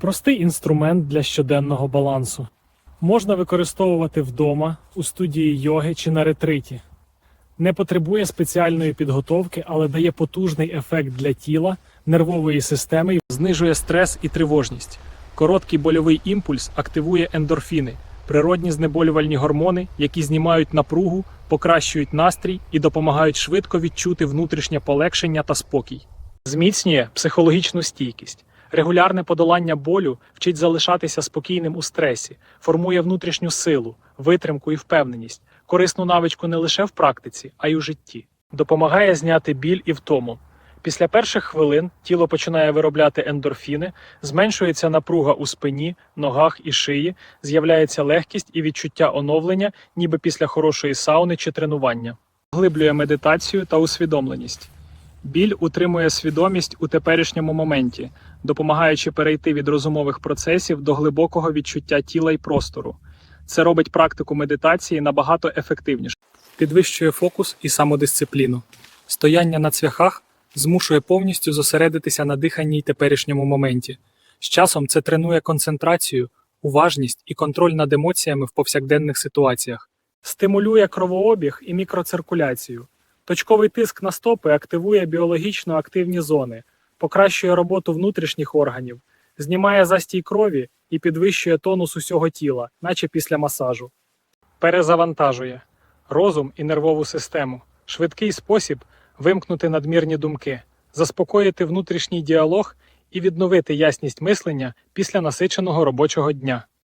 Простий інструмент для щоденного балансу. Можна використовувати вдома, у студії йоги чи на ретриті. Не потребує спеціальної підготовки, але дає потужний ефект для тіла, нервової системи знижує стрес і тривожність. Короткий больовий імпульс активує ендорфіни, природні знеболювальні гормони, які знімають напругу, покращують настрій і допомагають швидко відчути внутрішнє полегшення та спокій. Зміцнює психологічну стійкість. Регулярне подолання болю вчить залишатися спокійним у стресі, формує внутрішню силу, витримку і впевненість, корисну навичку не лише в практиці, а й у житті. Допомагає зняти біль і втому. Після перших хвилин тіло починає виробляти ендорфіни, зменшується напруга у спині, ногах і шиї, з'являється легкість і відчуття оновлення, ніби після хорошої сауни чи тренування. Поглиблює медитацію та усвідомленість. Біль утримує свідомість у теперішньому моменті, допомагаючи перейти від розумових процесів до глибокого відчуття тіла і простору. Це робить практику медитації набагато ефективніше. Підвищує фокус і самодисципліну. Стояння на цвяхах змушує повністю зосередитися на диханні й теперішньому моменті. З часом це тренує концентрацію, уважність і контроль над емоціями в повсякденних ситуаціях. Стимулює кровообіг і мікроциркуляцію. Точковий тиск на стопи активує біологічно активні зони, покращує роботу внутрішніх органів, знімає застій крові і підвищує тонус усього тіла, наче після масажу. Перезавантажує розум і нервову систему, швидкий спосіб вимкнути надмірні думки, заспокоїти внутрішній діалог і відновити ясність мислення після насиченого робочого дня.